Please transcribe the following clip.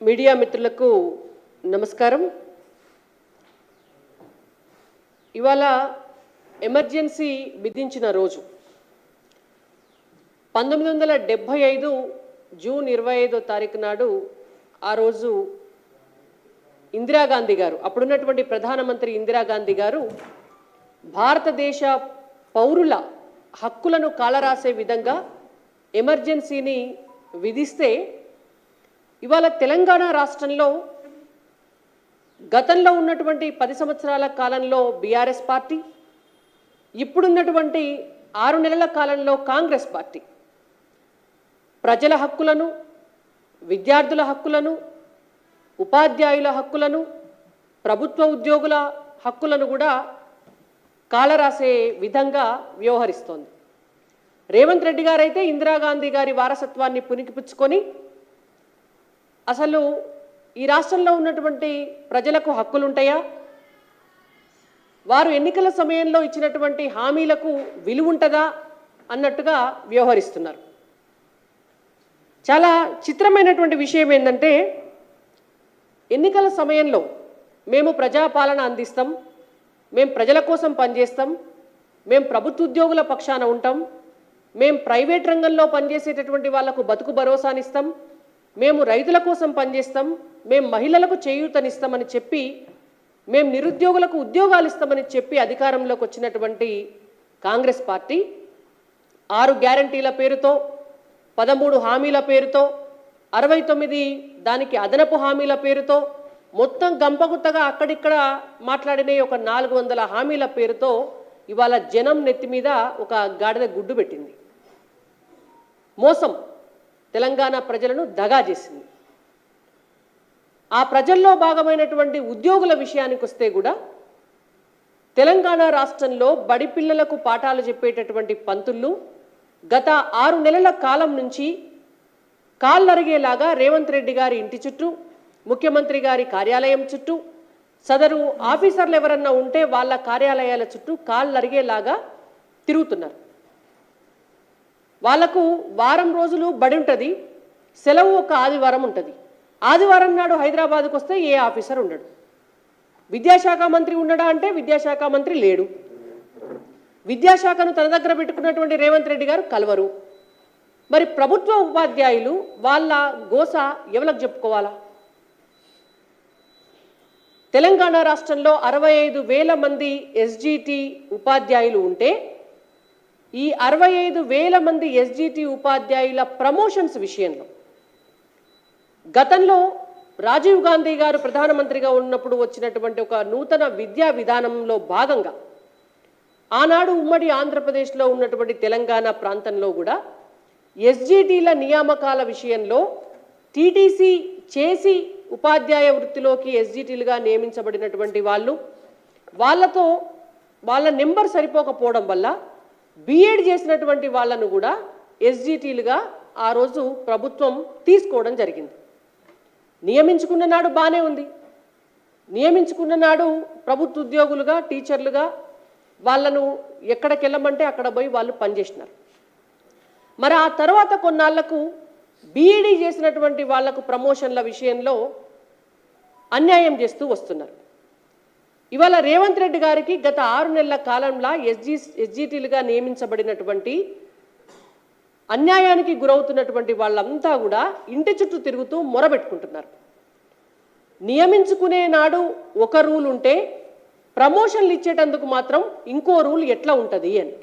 Media మిత్రులకు నమస్కారం. ఇవాళ ఎమర్జెన్సీ విధించిన రోజు. పంతొమ్మిది వందల డెబ్భై ఐదు జూన్ ఇరవై ఐదో తారీఖు నాడు ఆ రోజు ఇందిరాగాంధీ గారు అప్పుడున్నటువంటి ప్రధానమంత్రి ఇందిరాగాంధీ గారు భారతదేశ పౌరుల హక్కులను కాలరాసే విధంగా ఎమర్జెన్సీని విధిస్తే ఇవాళ తెలంగాణ రాష్ట్రంలో గతంలో ఉన్నటువంటి పది సంవత్సరాల కాలంలో బీఆర్ఎస్ పార్టీ ఇప్పుడున్నటువంటి ఆరు నెలల కాలంలో కాంగ్రెస్ పార్టీ. ప్రజల హక్కులను విద్యార్థుల హక్కులను ఉపాధ్యాయుల హక్కులను ప్రభుత్వ ఉద్యోగుల హక్కులను కూడా కాలరాసే విధంగా వ్యవహరిస్తోంది. రేవంత్ రెడ్డి గారైతే ఇందిరాగాంధీ గారి వారసత్వాన్ని పునికిపుచ్చుకొని అసలు ఈ రాష్ట్రంలో ఉన్నటువంటి ప్రజలకు హక్కులుంటాయా? వారు ఎన్నికల సమయంలో ఇచ్చినటువంటి హామీలకు విలువ ఉంటుందా అన్నట్టుగా వ్యవహరిస్తున్నారు. చాలా చిత్రమైనటువంటి విషయం ఏంటంటే ఎన్నికల సమయంలో మేము ప్రజాపాలన అందిస్తాం మేము ప్రజల కోసం పనిచేస్తాం మేము ప్రభుత్వ ఉద్యోగుల పక్షాన ఉంటాం మేము ప్రైవేట్ రంగంలో పనిచేసేటటువంటి వాళ్ళకు బతుకు భరోసానిస్తాం మేము రైతుల కోసం పనిచేస్తాం మేము మహిళలకు చేయూతనిస్తామని చెప్పి మేము నిరుద్యోగులకు ఉద్యోగాలు ఇస్తామని చెప్పి అధికారంలోకి వచ్చినటువంటి కాంగ్రెస్ పార్టీ ఆరు గ్యారంటీల పేరుతో పదమూడు హామీల పేరుతో అరవై తొమ్మిది దానికి అదనపు హామీల పేరుతో మొత్తం గంపగుత్తగా అక్కడిక్కడ మాట్లాడిన ఒక నాలుగు వందల హామీల పేరుతో ఇవాళ జనం నెత్తి మీద ఒక గాడిద గుడ్డు పెట్టింది. మోసం. తెలంగాణ ప్రజలను దగా చేసింది. ఆ ప్రజల్లో భాగమైనటువంటి ఉద్యోగుల విషయానికి వస్తే కూడా తెలంగాణ రాష్ట్రంలో బడి పిల్లలకు పాఠాలు చెప్పేటటువంటి పంతుళ్ళు గత ఆరు నెలల కాలం నుంచి కాళ్ళరిగేలాగా రేవంత్ రెడ్డి గారి ఇంటి చుట్టూ ముఖ్యమంత్రి గారి కార్యాలయం చుట్టూ సదరు ఆఫీసర్లు ఎవరన్నా ఉంటే వాళ్ళ కార్యాలయాల చుట్టూ కాళ్ళరిగేలాగా తిరుగుతున్నారు. వాళ్ళకు వారం రోజులు బడి ఉంటుంది. సెలవు ఒక ఆదివారం ఉంటుంది. ఆదివారం నాడు హైదరాబాద్కు వస్తే ఏ ఆఫీసర్ ఉండడు. విద్యాశాఖ మంత్రి ఉండడా అంటే విద్యాశాఖ మంత్రి లేడు. విద్యాశాఖను తన దగ్గర పెట్టుకున్నటువంటి రేవంత్ రెడ్డి గారు కలవరు. మరి ప్రభుత్వ ఉపాధ్యాయులు వాళ్ళ గోస ఎవరికి చెప్పుకోవాలా? తెలంగాణ రాష్ట్రంలో అరవై ఐదు వేల మంది ఎస్జిటి ఉపాధ్యాయులు ఉంటే ఈ అరవై ఐదు వేల మంది ఎస్జిటి ఉపాధ్యాయుల ప్రమోషన్స్ విషయంలో. గతంలో రాజీవ్ గాంధీ గారు ప్రధానమంత్రిగా ఉన్నప్పుడు వచ్చినటువంటి ఒక నూతన విద్యా విధానంలో భాగంగా ఆనాడు ఉమ్మడి ఆంధ్రప్రదేశ్లో ఉన్నటువంటి తెలంగాణ ప్రాంతంలో కూడా ఎస్జిటిల నియామకాల విషయంలో టీటీసీ చేసి ఉపాధ్యాయ వృత్తిలోకి ఎస్జిటీలుగా నియమించబడినటువంటి వాళ్ళు వాళ్ళతో వాళ్ళ నెంబర్ సరిపోకపోవడం వల్ల బీఎడ్ చేసినటువంటి వాళ్ళను కూడా ఎస్జిటీలుగా ఆ రోజు ప్రభుత్వం తీసుకోవడం జరిగింది. నియమించుకున్న నాడు బాగానే ఉంది. నియమించుకున్న నాడు ప్రభుత్వ ఉద్యోగులుగా టీచర్లుగా వాళ్ళను ఎక్కడికి వెళ్ళమంటే అక్కడ పోయి వాళ్ళు పనిచేసినారు. మరి ఆ తర్వాత కొన్నాళ్ళకు బీఈడీ చేసినటువంటి వాళ్ళకు ప్రమోషన్ల విషయంలో అన్యాయం చేస్తూ వస్తున్నారు. ఇవాళ రేవంత్ రెడ్డి గారికి గత ఆరు నెలల కాలంలో ఎస్జీ ఎస్జీటీలుగా నియమించబడినటువంటి అన్యాయానికి గురవుతున్నటువంటి వాళ్ళంతా కూడా ఇంటి చుట్టూ తిరుగుతూ మొరబెట్టుకుంటున్నారు. నియమించుకునే నాడు ఒక రూల్ ఉంటే ప్రమోషన్లు ఇచ్చేటందుకు మాత్రం ఇంకో రూల్ ఎట్లా ఉంటుంది అని.